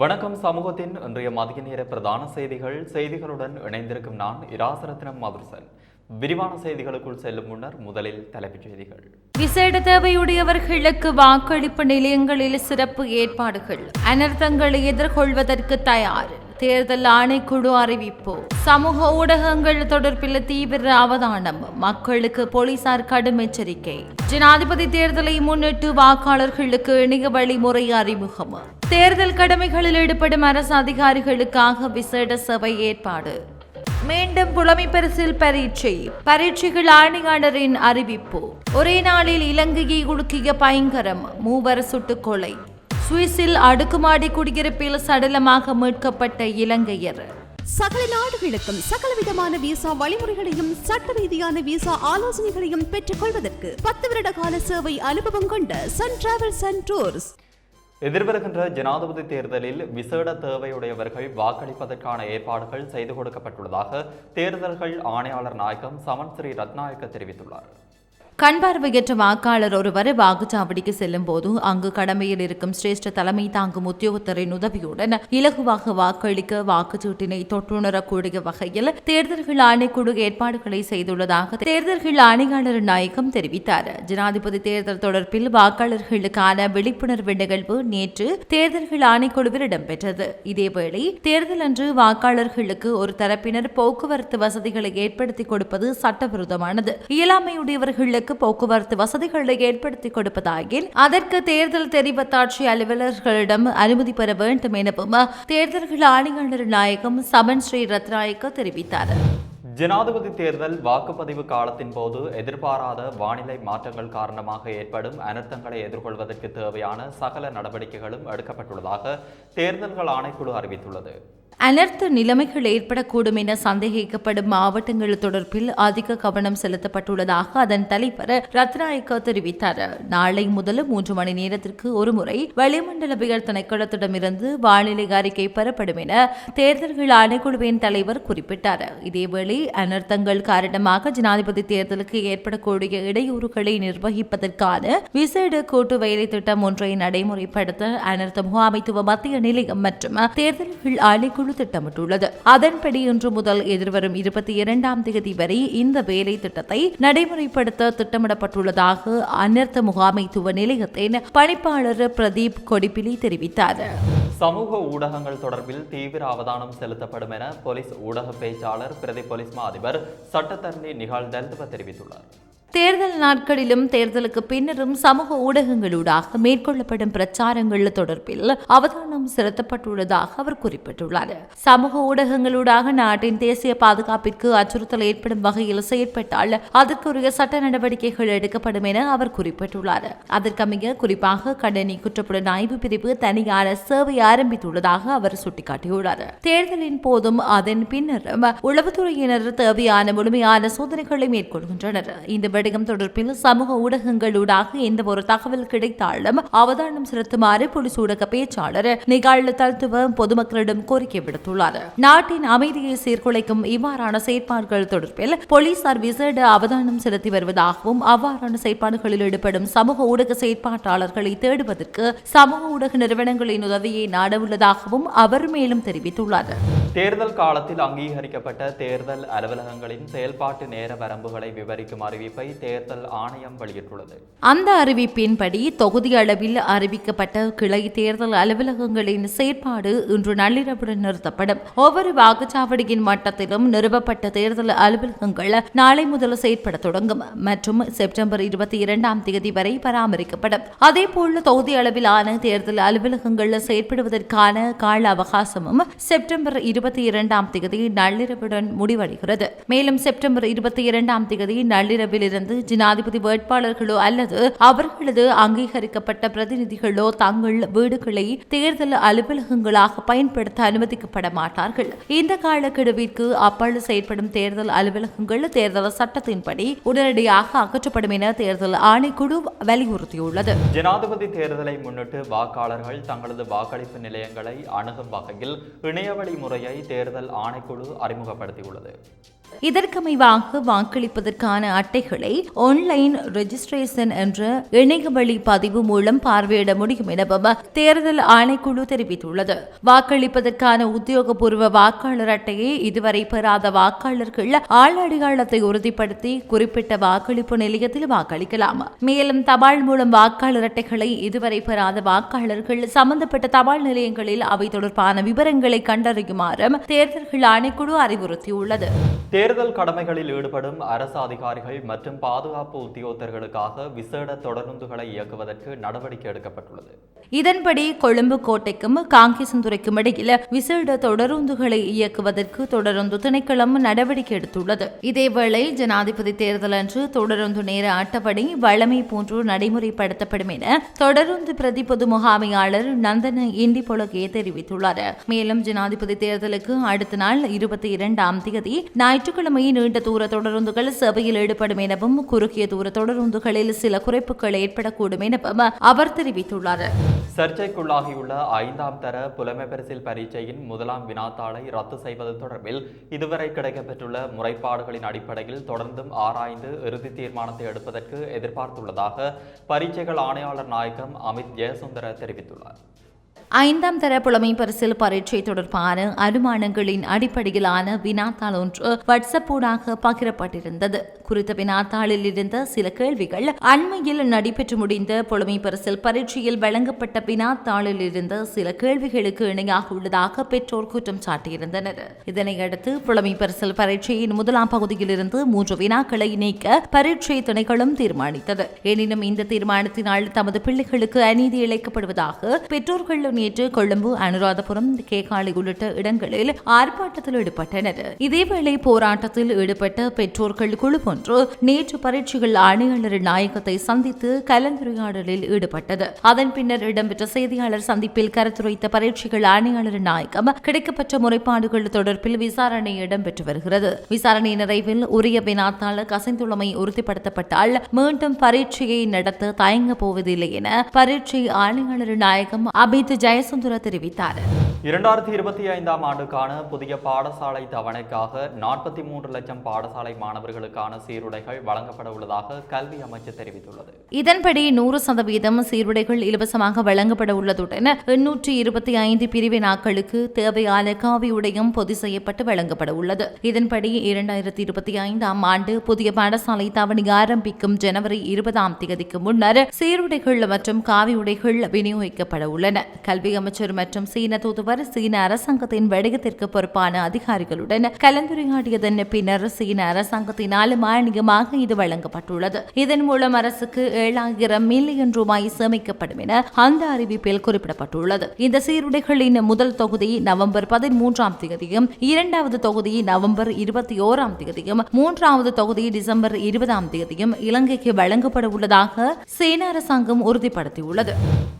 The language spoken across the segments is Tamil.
வணக்கம் சமூகத்தின் இன்றைய மதிய நேர பிரதான செய்திகள். செய்திகளுடன் இணைந்திருக்கும் நான் இராசரத்னம் மதுர்சன். விரிவான செய்திகளுக்குள் செல்லும் முன்னர் முதலில் தலைப்புச் செய்திகள். விசேட தேவையுடையவர்களுக்கு வாக்களிப்பு நிலையங்களில் சிறப்பு ஏற்பாடுகள். அனர்த்தங்களை எதிர்கொள்வதற்கு தயார். தேர்தல் ஆணைக்குழு அறிவிப்பு. சமூக ஊடகங்கள் தொடர்பில் தீவிர அவதானம். மக்களுக்கு போலீசார் கடும் எச்சரிக்கை. ஜனாதிபதி தேர்தலை முன்னிட்டு வாக்காளர்களுக்கு இணைய வழிமுறை அறிமுகம். தேர்தல் கடமைகளில் ஈடுபடும் அரசு அதிகாரிகளுக்காக விசேட சபை ஏற்பாடு. மீண்டும் புலமை பரிசில் பரீட்சை. பரீட்சைகள் ஆணையாளரின் அறிவிப்பு. ஒரே நாளில் இலங்கையை உலுக்கிய பயங்கரம் மூவர் சுட்டுக்கொலை சுவிஸில் அடுக்குமாடி குடியிருப்பில் சடலமாக மீட்கப்பட்ட இலங்கையர். சகல நாடுகளுக்கும் சகல விதமான விசா வழிமுறைகளையும் சட்ட ரீதியான விசா ஆலோசனைகளையும் பெற்றுக் கொள்வதற்கு பத்து வருட கால சேவை அனுபவம் கொண்ட சன் டிராவல்ஸ் அண்ட் டூர்ஸ் எதிர்வருகின்ற ஜனாதிபதி தேர்தலில் விசேட தேவையுடையவர்கள் வாக்களிப்பதற்கான ஏற்பாடுகள் செய்து கொடுக்கப்பட்டுள்ளதாக தேர்தல்கள் ஆணையாளர் நாயகம் சமன் ஸ்ரீ ரத்நாயக்க தெரிவித்துள்ளார். கண் பார்வையற்ற வாக்காளர் ஒருவர் வாக்குச்சாவடிக்கு செல்லும் போது அங்கு கடமையில் இருக்கும் சிரேஷ்ட தலைமை தாங்கும் உத்தியோகத்தரின் உதவியுடன் இலகுவாக வாக்களிக்க வாக்குச்சீட்டினை தொற்றுணரக்கூடிய வகையில் தேர்தல்கள் ஆணைக்குழு ஏற்பாடுகளை செய்துள்ளதாக தேர்தல்கள் ஆணையாளர் நாயகம் தெரிவித்தார். ஜனாதிபதி தேர்தல் தொடர்பில் வாக்காளர்களுக்கான விழிப்புணர்வு நிகழ்வு நேற்று தேர்தல்கள் ஆணைக்குழுவில் இடம்பெற்றது. இதேவேளை தேர்தல் அன்று வாக்காளர்களுக்கு ஒரு தரப்பினர் போக்குவரத்து வசதிகளை ஏற்படுத்தி கொடுப்பது சட்டவிரோதமானது. இயலாமையுடையவர்களுக்கு மக்களுக்கு போக்குவரத்து வசதிகளை ஏற்படுத்தி கொடுப்பதாகில் அதற்கு தேர்தல் தெரிவத்தாட்சி அலுவலர்களிடம் அனுமதி பெற வேண்டும் எனவும் தேர்தல்கள் ஆணையாளர் நாயகம் சமன் ஸ்ரீ ரத்நாயக்க தெரிவித்தார். ஜனாதிபதி தேர்தல் வாக்குப்பதிவு காலத்தின் போது எதிர்பாராத வானிலை மாற்றங்கள் காரணமாக ஏற்படும் அனர்த்தங்களை எதிர்கொள்வதற்கு தேவையான சகல நடவடிக்கைகளும் எடுக்கப்பட்டுள்ளதாக தேர்தல்கள் ஆணைக்குழு அறிவித்துள்ளது. அனர்த்த நிலைமைகள் ஏற்படக்கூடும் என சந்தேகிக்கப்படும் மாவட்டங்கள் தொடர்பில் அதிக கவனம் செலுத்தப்பட்டுள்ளதாக அதன் தலைவர் ரத்நாயக்க தெரிவித்தார். நாளை முதல் மூன்று மணி நேரத்திற்கு ஒருமுறை வளிமண்டலவியல் திணைக்களத்திடமிருந்து வானிலை அறிக்கை பெறப்படும் என தேர்தல்கள் ஆணைக்குழுவின் தலைவர் குறிப்பிட்டார். இதேவேளை அனர்த்தங்கள் காரணமாக ஜனாதிபதி தேர்தலுக்கு ஏற்படக்கூடிய இடையூறுகளை நிர்வகிப்பதற்கான விசேட கூட்டு வேலை திட்டம் ஒன்றை நடைமுறைப்படுத்த அனர்த்த முகாமைத்துவ மத்திய நிலையம் மற்றும் தேர்தல்கள் ஆணைக்குழு திட்டமிட்டுள்ளது. அதன்படி இன்று முதல் எதிர்வரும் இருபத்தி இரண்டாம் தேதி வரை இந்த வேலை திட்டத்தை நடைமுறைப்படுத்த திட்டமிடப்பட்டுள்ளதாக அனர்த்த முகாமைத்துவ நிலையத்தின் பணிப்பாளர் பிரதீப் கொடிப்பிலி தெரிவித்தார். சமூக ஊடகங்கள் தொடர்பில் தீவிர அவதானம் செலுத்தப்படும் என போலீஸ் ஊடக பேச்சாளர் பிரதி போலீஸ் மா அதிபர் சட்டத்தரணி நிகால் தெரிவித்துள்ளார். தேர்தல் நாட்களிலும் தேர்தலுக்கு பின்னரும் சமூக ஊடகங்களூடாக மேற்கொள்ளப்படும் பிரச்சாரங்கள் தொடர்பில் அவதானம் செலுத்தப்பட்டுள்ளதாக அவர் குறிப்பிட்டுள்ளார். சமூக ஊடகங்களூடாக நாட்டின் தேசிய பாதுகாப்பிற்கு அச்சுறுத்தல் ஏற்படும் வகையில் செயற்பட்டால் அதற்குரிய சட்ட நடவடிக்கைகள் எடுக்கப்படும் என அவர் குறிப்பிட்டுள்ளார். அதற்கமைய குறிப்பாக கடனி குற்றப்புலனாய்வு பிரிவு தனியான சேவை ஆரம்பித்துள்ளதாக அவர் சுட்டிக்காட்டியுள்ளார். தேர்தலின் போதும் அதன் பின்னரும் உளவுத்துறையினர் தேவையான முழுமையான சோதனைகளை மேற்கொள்கின்றனர். இந்த விடயம் தொடர்பில் சமூக ஊடகங்களூடாக எந்த ஒரு தகவல் கிடைத்தாலும் அவதானம் செலுத்துமாறு போலீஸ் ஊடக பேச்சாளர் நிகால் தல்துவ பொதுமக்களிடம் கோரிக்கை விடுத்துள்ளார். நாட்டின் அமைதியை சீர்குலைக்கும் இவ்வாறான செயற்பாடுகள் தொடர்பில் போலீசார் விசேட அவதானம் செலுத்தி வருவதாகவும் அவ்வாறான செயற்பாடுகளில் ஈடுபடும் சமூக ஊடக செயற்பாட்டாளர்களை தேடுவதற்கு சமூக ஊடக நிறுவனங்களின் உதவியை நாடவுள்ளதாகவும் அவர் மேலும் தெரிவித்துள்ளார். தேர்தல் காலத்தில் அங்கீகரிக்கப்பட்ட தேர்தல் அலுவலகங்களின் செயல்பாட்டு நேர வரம்புகளை விவரிக்கும் அறிவிப்பை தேர்தல் ஆணையம் வெளியிட்டுள்ளது. அந்த அறிவிப்பின்படி தொகுதி அளவில் அறிவிக்கப்பட்ட கிளை தேர்தல் அலுவலகங்களின் செயற்பாடு இன்று நள்ளிரவுடன் நிறுத்தப்படும். ஒவ்வொரு வாக்குச்சாவடியின் மட்டத்திலும் நிறுவப்பட்ட தேர்தல் அலுவலகங்கள் நாளை முதல் செயற்பட தொடங்கும் மற்றும் செப்டம்பர் இருபத்தி இரண்டாம் தேதி வரை பராமரிக்கப்படும். அதேபோல் தொகுதி அளவிலான தேர்தல் அலுவலகங்கள் செயற்படுவதற்கான கால அவகாசமும் செப்டம்பர் இருபத்தி இரண்டாம் தேதி நள்ளிரவுடன் முடிவடைகிறது. மேலும் செப்டம்பர் இருபத்தி இரண்டாம் தேதி இருந்து ஜனாதிபதி வேட்பாளர்களோ அல்லது அவர்களது அங்கீகரிக்கப்பட்ட பிரதிநிதிகளோ தங்கள் வீடுகளை தேர்தல் அலுவலகங்களாக பயன்படுத்த அனுமதிக்கப்பட மாட்டார்கள். இந்த காலக்கெடுவிற்கு அப்பால் செயற்படும் தேர்தல் அலுவலகங்கள் தேர்தல் சட்டத்தின்படி உடனடியாக அகற்றப்படும் என தேர்தல் ஆணைக்குழு வலியுறுத்தியுள்ளது. ஜனாதிபதி தேர்தலை முன்னிட்டு வாக்காளர்கள் தங்களது வாக்களிப்பு நிலையங்களை அணுகும் வகையில் இணையவழி முறையை தேர்தல் ஆணைக்குழு அறிமுகப்படுத்தியுள்ளது. இதற்கமைவாக வாக்களிப்பதற்கான அட்டைகளை ஆன்லைன் ரெஜிஸ்ட்ரேஷன் என்ற இணையவழி பதிவு மூலம் பார்வையிட முடியும் எனவும் தேர்தல் ஆணைக்குழு தெரிவித்துள்ளது. வாக்களிப்பதற்கான உத்தியோகபூர்வ வாக்காளர் அட்டையை இதுவரை பெறாத வாக்காளர்கள் ஆள் அடையாளத்தை உறுதிப்படுத்தி குறிப்பிட்ட வாக்களிப்பு நிலையத்தில் வாக்களிக்கலாம். மேலும் தபால் மூலம் வாக்காளர் அட்டைகளை இதுவரை பெறாத வாக்காளர்கள் சம்பந்தப்பட்ட தபால் நிலையங்களில் அவை தொடர்பான விவரங்களை கண்டறியுமாறும் தேர்தல்கள் ஆணைக்குழு அறிவுறுத்தியுள்ளது. தேர்தல் கடமைகளில் ஈடுபடும் அரசு அதிகாரிகள் மற்றும் பாதுகாப்பு உத்தியோகத்தர்களுக்காக விசேட தொடருந்துகளை இயக்குவதற்கு நடவடிக்கை எடுக்கப்பட்டுள்ளது. இதன்படி கொழும்பு கோட்டைக்கும் காங்கேசந்துறைக்கும் இடையில் விசேட தொடருந்துகளை இயக்குவதற்கு தொடருந்து திணைக்களம் நடவடிக்கை எடுத்துள்ளது. இதேவேளை ஜனாதிபதி தேர்தல் அன்று தொடருந்து நேர அட்டப்படி வழமை போன்று நடைமுறைப்படுத்தப்படும் என தொடருந்து பிரதி பொது முகாமையாளர் நந்தன இண்டிபொலகே தெரிவித்துள்ளார். மேலும் ஜனாதிபதி தேர்தலுக்கு அடுத்த நாள் இருபத்தி இரண்டாம் தேதி ஞாயிற்றுக்கிழமை நீண்ட தூர தொடருந்துகள் சபையில் ஈடுபடும் எனவும் குறுகிய தூர தொடருந்துகளில் சில குறைப்புகள் ஏற்படக்கூடும் எனவும் அவர் தெரிவித்துள்ளார். சர்ச்சைக்குள்ளாகியுள்ள ஐந்தாம் தர புலமைப்பரிசில் பரீட்சையின் முதலாம் வினாத்தாளை ரத்து செய்வது தொடர்பில் இதுவரை கிடைக்கப்பெற்றுள்ள முறைப்பாடுகளின் அடிப்படையில் தொடர்ந்தும் ஆராய்ந்து இறுதி தீர்மானத்தை எடுப்பதற்கு எதிர்பார்த்துள்ளதாக பரீட்சைகள் ஆணையாளர் நாயகம் அமித் ஜெயசுந்தர தெரிவித்துள்ளார். ஐந்தாம் தர புலமை பரிசில் பரீட்சை தொடர்பான அனுமானங்களின் அடிப்படையிலான வினாத்தாள் ஒன்று வாட்ஸ்அப்பூடாக பகிரப்பட்டிருந்தது. குறித்த வினாத்தாளில் இருந்த சில கேள்விகள் அண்மையில் நடைபெற்று முடிந்த புலமை பரிசில் பரீட்சையில் வழங்கப்பட்ட வினாத்தாளில் இருந்த சில கேள்விகளுக்கு இணையாக உள்ளதாக பெற்றோர் குற்றம் சாட்டியிருந்தனர். இதனையடுத்து புலமை பரிசில் பரீட்சையின் முதலாம் பகுதியிலிருந்து மூன்று வினாக்களை நீக்க பரீட்சை திணைக்களம் தீர்மானித்தது. எனினும் இந்த தீர்மானத்தினால் தமது பிள்ளைகளுக்கு அநீதி இழைக்கப்படுவதாக பெற்றோர்கள் நேற்று கொழும்பு அனுராதபுரம் கேகாலை உள்ளிட்ட இடங்களில் ஆர்ப்பாட்டத்தில் ஈடுபட்டனர். இதேவேளை போராட்டத்தில் ஈடுபட்ட பெற்றோர்கள் குழு ஒன்று நேற்று பரீட்சைகள் ஆணையாளர் நாயகத்தை சந்தித்து கலந்துரையாடலில் ஈடுபட்டது. அதன் பின்னர் இடம்பெற்ற செய்தியாளர் சந்திப்பில் கருத்துரைத்த பரீட்சைகள் ஆணையாளர் நாயகம் கிடைக்கப்பெற்ற முறைப்பாடுகள் தொடர்பில் விசாரணை இடம்பெற்று வருகிறது. விசாரணை நிறைவில் உரிய வினாத்தால் கசைந்துள்ளமை உறுதிப்படுத்தப்பட்டால் மீண்டும் பரீட்சையை நடத்த தயங்கப் போவதில்லை என பரீட்சை ஆணையாளர் நாயகம் அபித் ஜெயசுந்தர தெரிவித்தார். இரண்டாயிரத்தி இருபத்தி ஐந்தாம் ஆண்டுக்கான புதிய பாடசாலை தவணைக்காக நாற்பத்தி மூன்று லட்சம் பாடசாலை மாணவர்களுக்கான சீருடைகள் வழங்கப்பட உள்ளதாக கல்வி அமைச்சு தெரிவித்துள்ளது. இதன்படி நூறு சதவீதம் சீருடைகள் இலவசமாக வழங்கப்பட உள்ளதுடன் எண்ணூற்றி இருபத்தி ஐந்து பிரிவினாக்களுக்கு தேவையான காவியுடையும் பொது செய்யப்பட்டு வழங்கப்பட உள்ளது. இதன்படி இரண்டாயிரத்தி இருபத்தி ஐந்தாம் ஆண்டு புதிய பாடசாலை தவணை ஆரம்பிக்கும் ஜனவரி இருபதாம் தேதிக்கு முன்னர் சீருடைகள் மற்றும் காவியுடைகள் விநியோகிக்கப்பட உள்ளன. கல்வி அமைச்சர் மற்றும் சீன தூதுவர் சீன அரசாங்கத்தின் வணிகத்திற்கு பொறுப்பான அதிகாரிகளுடன் கலந்துரையாடியதன் பின்னர் சீன அரசாங்கத்தினால் மானியமாக இது வழங்கப்பட்டுள்ளது. இதன் மூலம் அரசுக்கு ஏழாயிரம் மில்லியன் ரூபாய் சேமிக்கப்படும் என அந்த அறிவிப்பில் குறிப்பிடப்பட்டுள்ளது. இந்த சீருடைகளின் முதல் தொகுதி நவம்பர் பதிமூன்றாம் தேதியும் இரண்டாவது தொகுதி நவம்பர் இருபத்தி ஓராம் தேதியும் மூன்றாவது தொகுதி டிசம்பர் இருபதாம் தேதியும் இலங்கைக்கு வழங்கப்பட உள்ளதாக சீன அரசாங்கம் உறுதிப்படுத்தியுள்ளது.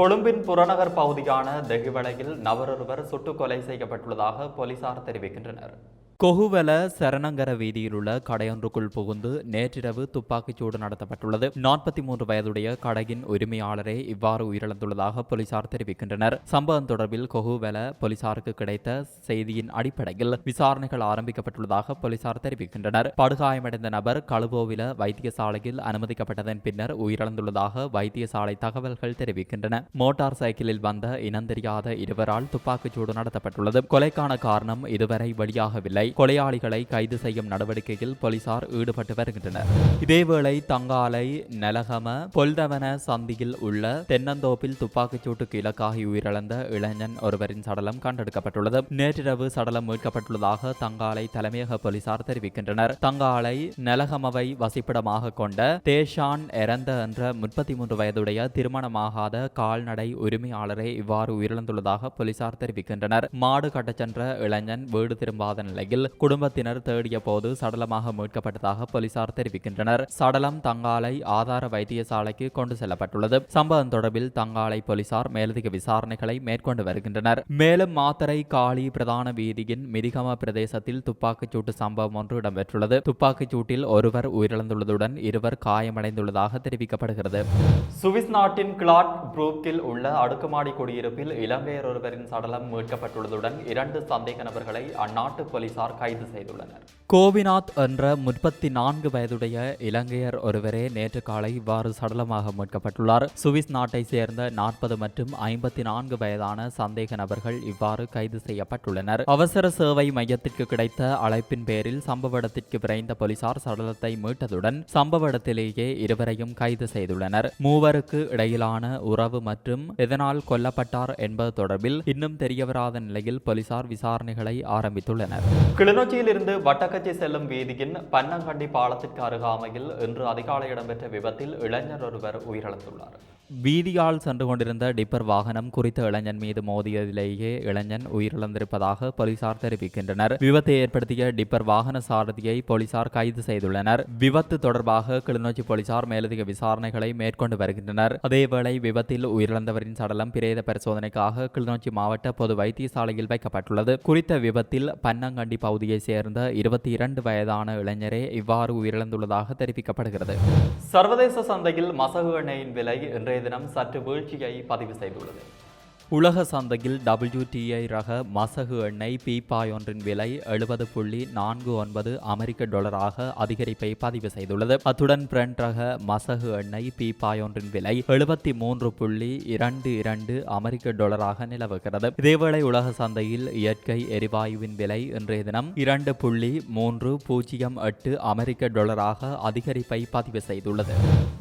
கொழும்பின் புறநகர் பகுதியான தெஹிவளையில் நபரொருவர் சுட்டுக் கொலை செய்யப்பட்டுள்ளதாக போலீசார் தெரிவிக்கின்றனர். கொகுவல சரணங்கர வீதியில் உள்ள கடையொன்றுக்குள் புகுந்து நேற்றிரவு துப்பாக்கிச்சூடு நடத்தப்பட்டுள்ளது. நாற்பத்தி மூன்று வயதுடைய கடையின் உரிமையாளரே இவ்வாறு உயிரிழந்துள்ளதாக போலீசார் தெரிவிக்கின்றனர். சம்பவம் தொடர்பில் கொகுவல போலீசாருக்கு கிடைத்த செய்தியின் அடிப்படையில் விசாரணைகள் ஆரம்பிக்கப்பட்டுள்ளதாக போலீசார் தெரிவிக்கின்றனர். படுகாயமடைந்த நபர் கழுவோவில வைத்தியசாலையில் அனுமதிக்கப்பட்டதன் பின்னர் உயிரிழந்துள்ளதாக வைத்தியசாலை தகவல்கள் தெரிவிக்கின்றன. மோட்டார் சைக்கிளில் வந்த இனந்தெரியாத இருவரால் துப்பாக்கிச்சூடு நடத்தப்பட்டுள்ளது. கொலைக்கான காரணம் இதுவரை வெளியாகவில்லை. கொலையாளிகளை கைது செய்யும் நடவடிக்கையில் போலீசார் ஈடுபட்டு வருகின்றனர். இதேவேளை தங்காலை நெலகம பொல்தவன சந்தியில் உள்ள தென்னந்தோப்பில் துப்பாக்கிச்சூட்டுக்கு இலக்காகி உயிரிழந்த இளைஞன் ஒருவரின் சடலம் கண்டெடுக்கப்பட்டுள்ளது. நேற்றிரவு சடலம் மீட்கப்பட்டுள்ளதாக தங்காலை தலைமையக போலீசார் தெரிவிக்கின்றனர். தங்காலை நெலகமவை வசிப்பிடமாக கொண்ட தேஷான் இறந்த என்ற முப்பத்தி மூன்று வயதுடைய திருமணமாகாத கால்நடை உரிமையாளரே இவ்வாறு உயிரிழந்துள்ளதாக போலீசார் தெரிவிக்கின்றனர். மாடு கட்டச் சென்ற இளைஞன் வீடு திரும்பாத நிலையில் குடும்பத்தினர் தேடிய போது சடலமாக மீட்கப்பட்டதாக போலீசார் தெரிவிக்கின்றனர். சடலம் தங்காலை ஆதார வைத்தியசாலைக்கு கொண்டு செல்லப்பட்டுள்ளது. சம்பவம் தொடர்பில் தங்காலை போலீசார் மேலதிக விசாரணைகளை மேற்கொண்டு வருகின்றனர். மேலும் மாத்தரை காளி பிரதான வீதியின் மிதிகம பிரதேசத்தில் துப்பாக்கிச்சூட்டு சம்பவம் ஒன்று இடம்பெற்றுள்ளது. துப்பாக்கிச்சூட்டில் ஒருவர் உயிரிழந்துள்ளதுடன் இருவர் காயமடைந்துள்ளதாக தெரிவிக்கப்படுகிறது. சுவிஸ் நாட்டின் கிளாட் புரூக்கில் உள்ள அடுக்குமாடி குடியிருப்பில் இலங்கையர் ஒருவரின் சடலம் மீட்கப்பட்டுள்ளதுடன் இரண்டு சந்தேக நபர்களை அந்நாட்டு போலீசார் போலீசார் கைது செய்துள்ளனர். கோவிநாத் என்ற முப்பத்தி நான்கு வயதுடைய இலங்கையர் ஒருவரே நேற்று காலை இவ்வாறு சடலமாக மீட்கப்பட்டுள்ளார். சுவிஸ் நாட்டை சேர்ந்த நாற்பது மற்றும் ஐம்பத்தி நான்கு வயதான சந்தேக நபர்கள் இவ்வாறு கைது செய்யப்பட்டுள்ளனர். அவசர சேவை மையத்திற்கு கிடைத்த அழைப்பின் பேரில் சம்பவ இடத்திற்கு விரைந்த போலீசார் சடலத்தை மீட்டதுடன் சம்பவ இடத்திலேயே இருவரையும் கைது செய்துள்ளனர். மூவருக்கு இடையிலான உறவு மற்றும் எதனால் கொல்லப்பட்டார் என்பது தொடர்பில் இன்னும் தெரியவராத நிலையில் போலீசார் விசாரணைகளை ஆரம்பித்துள்ளனர். கிளிநொச்சியில் இருந்து வட்டக்கச்சி செல்லும் வீதியின் பன்னங்கண்டி பாலத்திற்கு அருகாமையில் இன்று அதிகாலை இடம்பெற்ற விபத்தில் இளைஞர் ஒருவர் உயிரிழந்துள்ளார். வீதியால் சென்று கொண்டிருந்த டிப்பர் வாகனம் குறித்த இளைஞன் மீது மோதியதிலேயே இளைஞன் உயிரிழந்திருப்பதாக போலீசார் தெரிவிக்கின்றனர். விபத்தை ஏற்படுத்திய டிப்பர் வாகன சாரதியை போலீசார் கைது செய்துள்ளனர். விபத்து தொடர்பாக கிளிநொச்சி போலீசார் மேலதிக விசாரணைகளை மேற்கொண்டு வருகின்றனர். அதேவேளை விபத்தில் உயிரிழந்தவரின் சடலம் பிரேத பரிசோதனைக்காக கிளிநொச்சி மாவட்ட பொது வைத்தியசாலையில் வைக்கப்பட்டுள்ளது. குறித்த விபத்தில் பன்னங்கண்டி பகுதியைச் சேர்ந்த இருபத்தி இரண்டு வயதான இளைஞரே இவ்வாறு உயிரிழந்துள்ளதாக தெரிவிக்கப்படுகிறது. சர்வதேச சந்தையில் மசகு எண்ணெயின் விலை இன்றைய தினம் சற்று வீழ்ச்சியை பதிவு செய்துள்ளது. உலக சந்தையில் டபிள்யூடிஐ ரக மசகு எண்ணெய் பீப்பாய் ஒன்றின் விலை எழுபது புள்ளி நான்கு ஒன்பது அமெரிக்க டாலராக அதிகரிப்பை பதிவு செய்துள்ளது. அத்துடன் பிரண்ட் ரக மசகு எண்ணெய் பீப்பாய் ஒன்றின் விலை எழுபத்தி மூன்று புள்ளி இரண்டு இரண்டு அமெரிக்க டாலராக நிலவுகிறது. இதேவேளை உலக சந்தையில் இயற்கை எரிவாயுவின் விலை இன்றைய தினம் இரண்டு புள்ளி மூன்று பூஜ்ஜியம் எட்டு அமெரிக்க டாலராக அதிகரிப்பை பதிவு செய்துள்ளது.